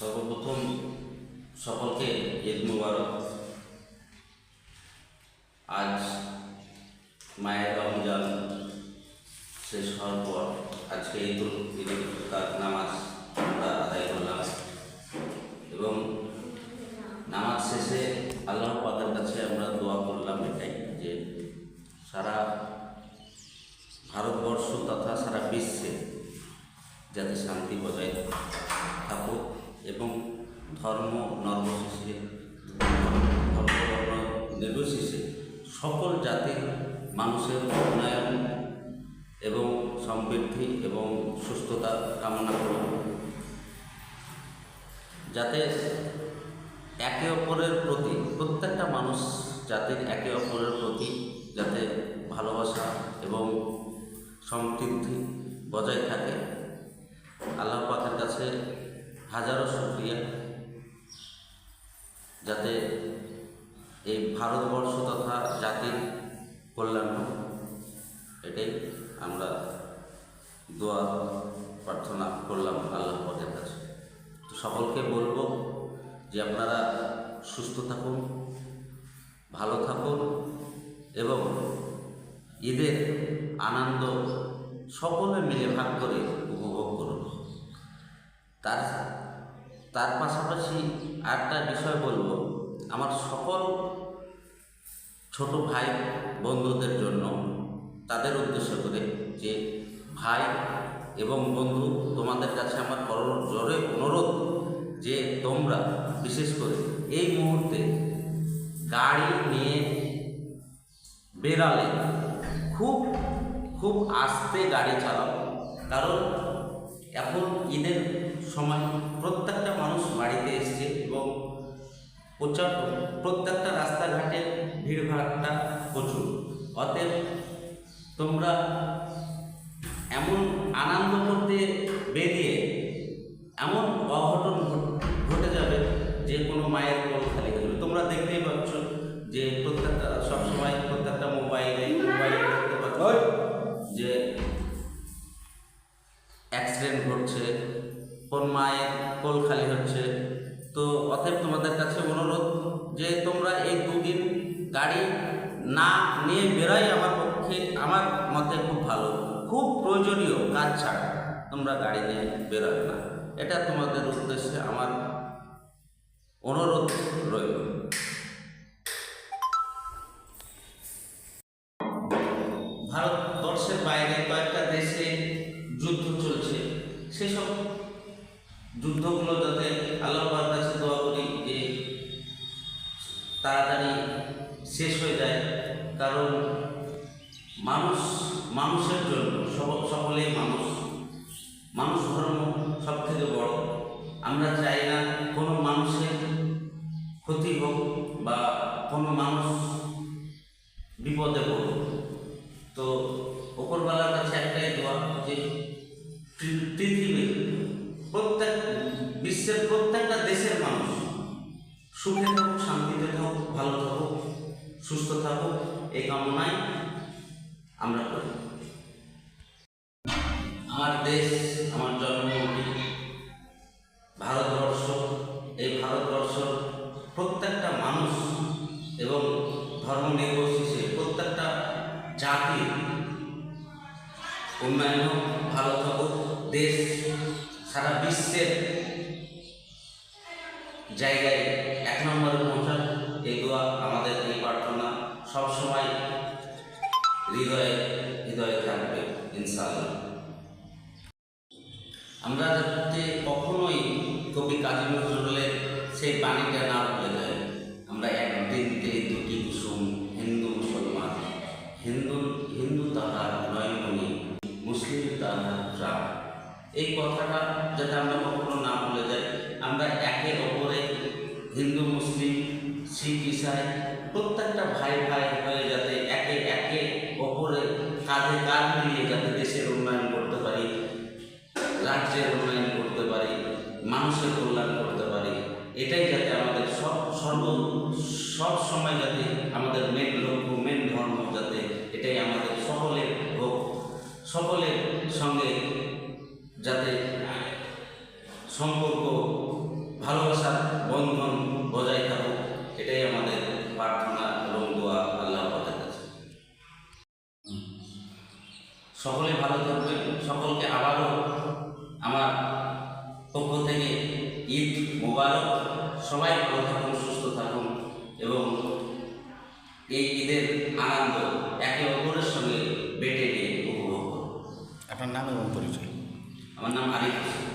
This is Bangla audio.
সর্বপ্রথম সকলকে ঈদ মুবারক। আজ মায়ের রমজান শেষ হওয়ার পর আজকে ঈদুল ঈদুল তার নামাজ আমরা আদায় করলাম। এবং নামাজ শেষে আল্লাহ পাকের কাছে আমরা দোয়া করলাম এটাই যে সারা ভারতবর্ষ তথা সারা বিশ্বে যাতে শান্তি বজায় থাকুক। এবং ধর্ম, নর্মশেষে ধর্মবর্ণ নির্বিশেষে সকল জাতির মানুষের উন্নয়ন এবং সমৃদ্ধি এবং সুস্থতা কামনা করব যাতে একে অপরের প্রতি, প্রত্যেকটা মানুষ জাতির একে অপরের প্রতি যাতে ভালোবাসা এবং সমৃদ্ধি বজায় থাকে। আল্লাহ পাকের কাছে হাজারো শুক্রিয়া যাতে এই ভারতবর্ষ তথা জাতির কল্যাণ এটাই আমরা দোয়া, প্রার্থনা করলাম আল্লাহ পাকের কাছে। তো সকলকে বলব যে আপনারা সুস্থ থাকুন, ভালো থাকুন এবং ঈদের আনন্দ সকলে মিলে ভাগ করে উপভোগ করুন। তার তার পাশাপাশি আরেকটা বিষয় বলব, আমার সকল ছোট ভাই বন্ধুদের জন্য তাদের উদ্দেশ্য করে যে ভাই এবং বন্ধু, তোমাদের কাছে আমার বড় জোরে অনুরোধ যে তোমরা বিশেষ করে এই মুহূর্তে গাড়ি নিয়ে বেরালে খুব খুব আস্তে গাড়ি চালাও। কারণ এখন ঈদের সময় প্রত্যেকটা মানুষ বাড়িতে এসছে এবং প্রচার প্রত্যেকটা রাস্তাঘাটে ভিড়ভাড়টা প্রচুর। অতএব তোমরা এমন আনন্দ করতে বেরিয়ে অ্যাক্সিডেন্ট ঘটছে, কোন মায়ের কোল খালি হচ্ছে। তো অতএব তোমাদের কাছে অনুরোধ যে তোমরা এই দুদিন গাড়ি না নিয়ে বেরোই আমার পক্ষে, আমার মতে খুব ভালো। খুব প্রয়োজনীয় কাজ ছাড়া তোমরা গাড়ি নিয়ে বেরোবে না। এটা তোমাদের উদ্দেশ্যে আমার অনুরোধ রইল। ভারতবর্ষের বাইরে কয়েকটা দেশে যুদ্ধ সেসব যুদ্ধগুলো যাতে আল্লাহর কাছে দোয়া করি যে তাড়াতাড়ি শেষ হয়ে যায়, কারণ মানুষ, মানুষের জন্য, সব- সকলেই মানুষ। মানুষ ধর্ম সব থেকে বড়। আমরা চাই না কোনো মানুষের ক্ষতি হোক বা কোনো মানুষ বিপদে পড়ুক। তো ওপরওয়ালার কাছে একটাই দোয়া যে পৃ- পৃথিবীর প্রত্যেক বিশ্বের প্রত্যেকটা দেশের মানুষ সুখে থাকুক, শান্তিতে থাকুক, ভালো থাকুক, সুস্থ থাকুক, এই কামনায় আমরা করি। আমার দেশ, আমার জন্মভূমি, ভারতবর্ষ, এই ভারতবর্ষ প্রত্যেকটা মানুষ এবং ধর্ম নির্বিশেষে প্রত্যেকটা জাতি উন্নয়ন ভালো থাকুক, দেশ সারা বিশ্বের জায়গায় এক নম্বরে পৌঁছান। এই দোয়া আমাদের এই প্রার্থনা সবসময় হৃদয়ে হৃদয়ে থাকবে, ইনশাআল্লাহ। আমরা যাতে কখনোই কবি কাজী নজরুলের সেই বাণীটা না কথাটা যাতে আমরা কখনো না ভুলে যাই। আমরা একে অপরে হিন্দু, মুসলিম, শিখ, ইসাই, প্রত্যেকটা ভাই ভাই হয়ে যাতে একে একে অপরে কাঁধে কাঁধ মিলিয়ে যাতে দেশের উন্নয়ন করতে পারি, রাজ্যের উন্নয়ন করতে পারি, মানুষের কল্যাণ করতে পারি, এটাই যাতে আমাদের সব, সর্ব, সব সময় যাতে আমাদের মেন লক্ষ্য, মেন ধর্ম যাতে এটাই আমাদের সকলের হোক সকলের সঙ্গে যাতে সম্পর্ক, ভালোবাসার বন্ধন বজায় থাকুক, এটাই আমাদের প্রার্থনা এবং দোয়া আল্লাহ পাকের কাছে। সকলে ভালো থাকবেন, সকলকে আবারও আমার পক্ষ থেকে ঈদ মোবারক। সবাই ভালো থাকুন, সুস্থ থাকুন এবং এই ঈদের আনন্দ একে অপরের সঙ্গে বেটে নিয়ে উপভোগ করুন। আপনার নাম এবং পরিচয়? আমার নাম আরিফ হোসেন।